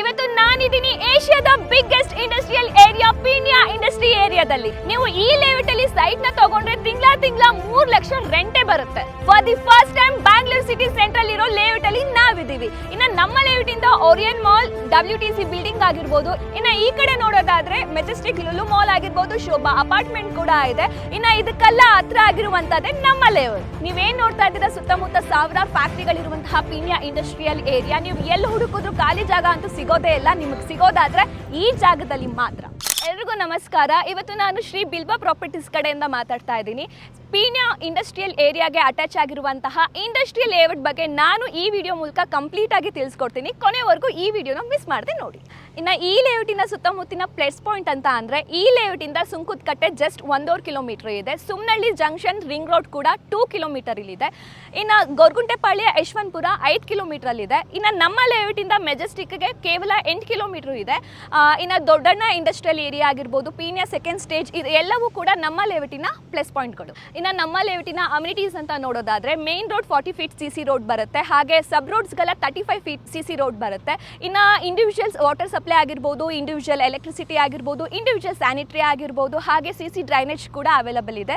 ಇವತ್ತು ನಾನಿದ್ದೀನಿ ಏಷ್ಯಾದ biggest industrial area Peenya industry ಏರಿಯಾದಲ್ಲಿ ನೀವು ಈ ಲೇಔಟ್ ಅಲ್ಲಿ ಸೈಟ್ನ ತಗೊಂಡ್ರೆ ತಿಂಗಳ ತಿಂಗಳ ಮೂರ್ ಲಕ್ಷ ರೆಂಟೆ ಬರುತ್ತೆ. For the first time Bangalore city central ನಮ್ಮ ಲೇಔಟ್ ಇಂದ Orion mall W T C building ಆಗಿರ್ಬೋದು. ಇನ್ನ ಈ ಕಡೆ ನೋಡೋದಾದ್ರೆ ಮೆಜೆಸ್ಟಿಕ್ ಲುಲು ಮಾಲ್ ಆಗಿರ್ಬೋದು, ಶೋಭಾ ಅಪಾರ್ಟ್ಮೆಂಟ್ ಕೂಡ ಇದೆ. ಇನ್ನ ಇದಕ್ಕೆಲ್ಲ ಹತ್ರ ಆಗಿರುವಂತದ್ದೇ ನಮ್ಮ ಲೇಔಟ್ ನೀವೇನ್ ನೋಡ್ತಾ ಇದ್ದೀರಾ? ಸುತ್ತಮುತ್ತ ಸಾವಿರಾರು ಫ್ಯಾಕ್ಟ್ರಿಗಳಿರುವಂತಹ ಪೀಣ್ಯ ಇಂಡಸ್ಟ್ರಿಯಲ್ ಏರಿಯಾ ನೀವು ಎಲ್ಲಿ ಹುಡುಕಿದ್ರು ಖಾಲಿ ಜಾಗ ಅಂತೂ ಸಿಗೋದೇ ಇಲ್ಲ. ನಿಮಗೆ ಸಿಗೋದಾದ್ರೆ ಈ ಜಾಗದಲ್ಲಿ ಮಾತ್ರ. ಎಲ್ರಿಗೂ ನಮಸ್ಕಾರ. ಇವತ್ತು ನಾನು ಶ್ರೀ ಬಿಲ್ಬಾ ಪ್ರಾಪರ್ಟೀಸ್ ಕಡೆಯಿಂದ ಮಾತಾಡ್ತಾ ಇದ್ದೀನಿ. ಪೀಣ್ಯ ಇಂಡಸ್ಟ್ರಿಯಲ್ ಏರಿಯಾಗೆ ಅಟ್ಯಾಚ್ ಆಗಿರುವಂತಹ ಇಂಡಸ್ಟ್ರಿಯಲ್ ಲೇಔಟ್ ಬಗ್ಗೆ ನಾನು ಈ ವಿಡಿಯೋ ಮೂಲಕ ಕಂಪ್ಲೀಟ್ ಆಗಿ ತಿಳಿಸ್ಕೊಡ್ತೀನಿ. ಕೊನೆವರೆಗೂ ಈ ವಿಡಿಯೋನ ಮಿಸ್ ಮಾಡದೆ ನೋಡಿ. ಇನ್ನು ಈ ಲೇಔಟಿನ ಸುತ್ತಮುತ್ತಿನ ಪ್ಲಸ್ ಪಾಯಿಂಟ್ ಅಂತ ಅಂದರೆ ಈ ಲೇಔಟಿಂದ ಸುಂಕುತ್ಕಟ್ಟೆ ಜಸ್ಟ್ ಒಂದೂವರೆ ಕಿಲೋಮೀಟರ್ ಇದೆ. ಸುಮ್ನಳ್ಳಿ ಜಂಕ್ಷನ್ ರಿಂಗ್ ರೋಡ್ ಕೂಡ ಟೂ ಕಿಲೋಮೀಟರ್ ಇಲ್ಲಿದೆ. ಇನ್ನು ಗೊರ್ಗುಂಟೆಪಾಳ್ಯ, ಯಶವಂತಪುರ ಐದು ಕಿಲೋಮೀಟ್ರಲ್ಲಿದೆ ಇನ್ನು ನಮ್ಮ ಲೇಔಟಿಂದ ಮೆಜೆಸ್ಟಿಕ್ಗೆ ಕೇವಲ ಎಂಟು ಕಿಲೋಮೀಟರ್ ಇದೆ. ಇನ್ನು ದೊಡ್ಡಣ್ಣ ಇಂಡಸ್ಟ್ರಿಯಲ್ ಏರಿಯಾ ಆಗಿರ್ಬೋದು, ಪೀಣ್ಯ ಸೆಕೆಂಡ್ ಸ್ಟೇಜ್ ಇದು ಎಲ್ಲವೂ ಕೂಡ ನಮ್ಮ ಲೇಔಟಿನ ಪ್ಲಸ್ ಪಾಯಿಂಟ್ಗಳು ಇನ್ನು ನಮ್ಮ ಲೇಔಟಿನ ಅಮ್ಯುನಿಟೀಸ್ ಅಂತ ನೋಡೋದಾದರೆ main road forty feet C C road ಬರುತ್ತೆ. ಹಾಗೆ sub ರೋಡ್ಸ್ಗೆಲ್ಲ thirty five feet C C road ಬರುತ್ತೆ. ಇನ್ನು ಇಂಡಿವಿಜುವಲ್ಸ್ ವಾಟರ್ ಸಪ್ಲೈ ಆಗಿರ್ಬೋದು ಇಂಡಿವಿಜುವಲ್ ಎಲೆಕ್ಟ್ರಿಸಿಟಿ ಆಗಿರ್ಬೋದು ಇಂಡಿವಿಜುವಲ್ ಸ್ಯಾನಿಟರಿ ಆಗಿರ್ಬೋದು, ಹಾಗೆ ಸಿ ಸಿ ಡ್ರೈನೇಜ್ ಕೂಡ ಅವೈಲಬಲ್ ಇದೆ.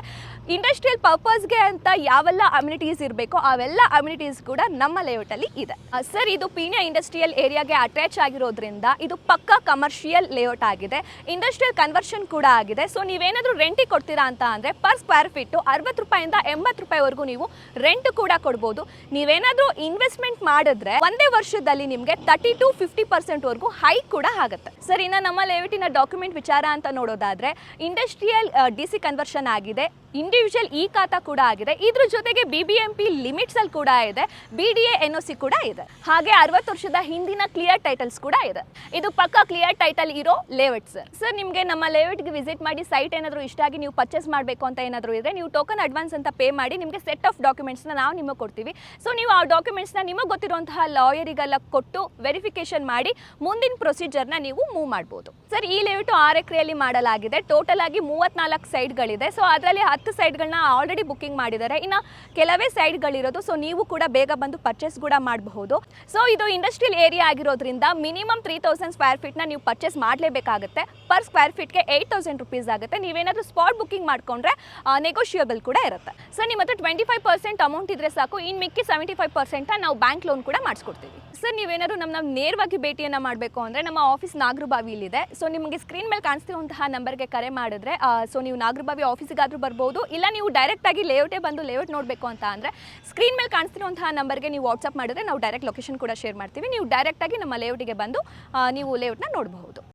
ಇಂಡಸ್ಟ್ರಿಯಲ್ ಪರ್ಪಸ್ಗೆ ಅಂತ ಯಾವೆಲ್ಲ ಅಮ್ಯುನಿಟೀಸ್ ಇರಬೇಕೋ ಅವೆಲ್ಲ ಅಮ್ಯುನಿಟೀಸ್ ಕೂಡ ನಮ್ಮ ಲೇಔಟಲ್ಲಿ ಇದೆ. ಸರ್, ಇದು ಪೀಣ್ಯ ಇಂಡಸ್ಟ್ರಿಯಲ್ ಏರಿಯಾಗೆ ಅಟ್ಯಾಚ್ ಆಗಿರೋದ್ರಿಂದ ಇದು ಪಕ್ಕ ಕಮರ್ಷಿಯಲ್ ಲೇಔಟ್ ಆಗಿದೆ. ಇಂಡಸ್ಟ್ರಿಯಲ್ ಕನ್ವರ್ಷನ್ ಕೂಡ ಆಗಿದೆ. ಸೊ ನೀವೇನಾದರೂ ರೆಂಟಿಗೆ ಕೊಡ್ತೀರಾ ಅಂತ ಅಂದರೆ ಪರ್ ಸ್ಕ್ವೇರ್ ಫೀಟು ಅರವತ್ತು ರೂಪಾಯಿಂದ ಎಂಬತ್ತು ರೂಪಾಯಿವರೆಗೂ ನೀವು ರೆಂಟ್ ಕೂಡ ಕೊಡ್ಬೋದು. ನೀವೇನಾದರೂ ಇನ್ವೆಸ್ಟ್ಮೆಂಟ್ ಮಾಡಿದ್ರೆ ಒಂದೇ ವರ್ಷದಲ್ಲಿ ನಿಮಗೆ ತರ್ಟಿ ಟು ಫಿಫ್ಟಿ ಪರ್ಸೆಂಟ್ವರೆಗೂ ಹೈ ಕೂಡ ಆಗುತ್ತೆ. ಸರ್, ಇನ್ನು ನಮ್ಮ ಲೇಔಟಿನ ಡಾಕ್ಯುಮೆಂಟ್ ವಿಚಾರ ಅಂತ ನೋಡೋದಾದ್ರೆ ಇಂಡಸ್ಟ್ರಿಯಲ್ ಡಿ ಸಿ ಕನ್ವರ್ಷನ್ ಆಗಿದೆ. ಇಂಡಿವಿಜುವಲ್ ಇ ಖಾತಾ ಕೂಡ ಆಗಿದೆ. ಇದ್ರ ಜೊತೆಗೆ B B M P limits ಅಲ್ಲಿ ಕೂಡ ಇದೆ. B D N O C ಕೂಡ ಇದೆ. ಹಾಗೆ ಅರವತ್ತು ವರ್ಷದ ಹಿಂದಿನ ಕ್ಲಿಯರ್ ಟೈಟಲ್ಸ್ ಕೂಡ ಇದೆ. ಇದು ಪಕ್ಕ ಕ್ಲಿಯರ್ ಟೈಟಲ್ ಇರೋ ಲೇಔಟ್ ಸರ್. ಸರ್, ನಿಮಗೆ ನಮ್ಮ ಲೇಔಟ್ಗೆ ವಿಸಿಟ್ ಮಾಡಿ ಸೈಟ್ ಏನಾದರೂ ಇಷ್ಟ ಆಗಿ ನೀವು ಪರ್ಚೇಸ್ ಮಾಡಬೇಕು ಅಂತ ಏನಾದರೂ ಇದ್ರೆ ನೀವು ಟೋಕನ್ ಅಡ್ವಾನ್ಸ್ ಅಂತ ಪೇ ಮಾಡಿ ನಿಮಗೆ ಸೆಟ್ ಆಫ್ ಡಾಕ್ಯುಮೆಂಟ್ಸ್ನ ನಾವು ನಿಮಗೆ ಕೊಡ್ತೀವಿ. ಸೊ ನೀವು ಆ ಡಾಕ್ಯುಮೆಂಟ್ಸ್ನ ನಿಮಗೆ ಗೊತ್ತಿರುವಂತಹ ಲಾಯರಿಗೆಲ್ಲ ಕೊಟ್ಟು ವೆರಿಫಿಕೇಶನ್ ಮಾಡಿ ಮುಂದಿನ ಪ್ರೊಸೀಜರ್ನ ನೀವು ಮೂವ್ ಮಾಡ್ಬೋದು. ಸರ್, ಈ ಲೇಔಟು ಆರು ಎಕರೆಯಲ್ಲಿ ಮಾಡಲಾಗಿದೆ. ಟೋಟಲ್ ಆಗಿ ಮೂವತ್ನಾಲ್ಕು ಸೈಡ್ಗಳಿದೆ ಸೊ ಅದರಲ್ಲಿ ಹತ್ತು ಸೈಡ್ಗಳನ್ನ ಆಲ್ರೆಡಿ ಬುಕ್ಕಿಂಗ್ ಮಾಡಿದ್ದಾರೆ. ಇನ್ನು ಕೆಲವೇ ಸೈಡ್ಗಳಿರೋದು ಸೊ ನೀವು ಕೂಡ ಬೇಗ ಬಂದು ಪರ್ಚೇಸ್ ಕೂಡ ಮಾಡಬಹುದು. ಸೊ ಇದು ಇಂಡಸ್ಟ್ರಿಯಲ್ ಏರಿಯಾ ಆಗಿರೋದ್ರಿಂದ ಮಿನಿಮಮ್ ತ್ರೀ ತೌಸಂಡ್ ಸ್ಕ್ವೇರ್ ಫೀಟ್ನ ನೀವು ಪರ್ಚೇಸ್ ಮಾಡಲೇಬೇಕಾಗುತ್ತೆ. ಪರ್ ಸ್ಕ್ವೇರ್ ಫೀಟ್ಗೆ ಏಯ್ಟ್ ತೌಸಂಡ್ ರುಪೀಸ್ ಆಗುತ್ತೆ. ನೀವೇನಾದರೂ ಸ್ಪಾಟ್ ಬುಕ್ಕಿಂಗ್ ಮಾಡ್ಕೊಂಡ್ರೆ ನೆಗೋಷಿಯಬಲ್ ಕೂಡ ಇರುತ್ತೆ. ಸರ್ ನಿಮ್ಮ ಹತ್ರ ಟ್ವೆಂಟಿ ಫೈವ್ ಪರ್ಸೆಂಟ್ ಅಮೌಂಟ್ ಇದ್ರೆ ಸಾಕು. ಇನ್ನು ಮಿಕ್ಕಿ ಸೆವೆಂಟಿ ಫೈವ್ ಪರ್ಸೆಂಟ್ ನಾವು ಬ್ಯಾಂಕ್ ಲೋನ್ ಕೂಡ ಮಾಡಿಸ್ಕೊಡ್ತೀವಿ. ಸರ್ ನೀವೇನಾದ್ರು ನಮ್ಮ ನೇರವಾಗಿ ಭೇಟಿಯನ್ನು ಮಾಡಬೇಕು ಅಂದರೆ ನಮ್ಮ ಆಫೀಸ್ ನಾಗರಬಾವಿಲಿದೆ. ಸೊ ನಿಮಗೆ ಸ್ಕ್ರೀನ್ ಮೇಲೆ ಕಾಣಿಸ್ತಿರುವಂತಹ ನಂಬರ್ಗೆ ಕರೆ ಮಾಡಿದ್ರೆ ಸೊ ನೀವು ನಾಗರಬಾವಿ ಆಫೀಸಿಗಾದರೂ ಬರ್ಬೋದು. ಇಲ್ಲ, ನೀವು ಡೈರೆಕ್ಟಾಗಿ ಲೇಔಟೇ ಬಂದು ಲೇಔಟ್ ನೋಡಬೇಕು ಅಂತ ಅಂದರೆ ಸ್ಕ್ರೀನ್ ಮೇಲೆ ಕಾಣಿಸ್ತಿರುವಂತಹ ನಂಬರ್ಗೆ ನೀವು ವಾಟ್ಸಪ್ ಮಾಡಿದ್ರೆ ನಾವು ಡೈರೆಕ್ಟ್ ಲೊಕೇಶನ್ ಕೂಡ ಶೇರ್ ಮಾಡ್ತೀವಿ. ನೀವು ಡೈರೆಕ್ಟಾಗಿ ನಮ್ಮ ಲೇಔಟಿಗೆ ಬಂದು ನೀವು ಲೇಔಟ್ನ ನೋಡಬಹುದು.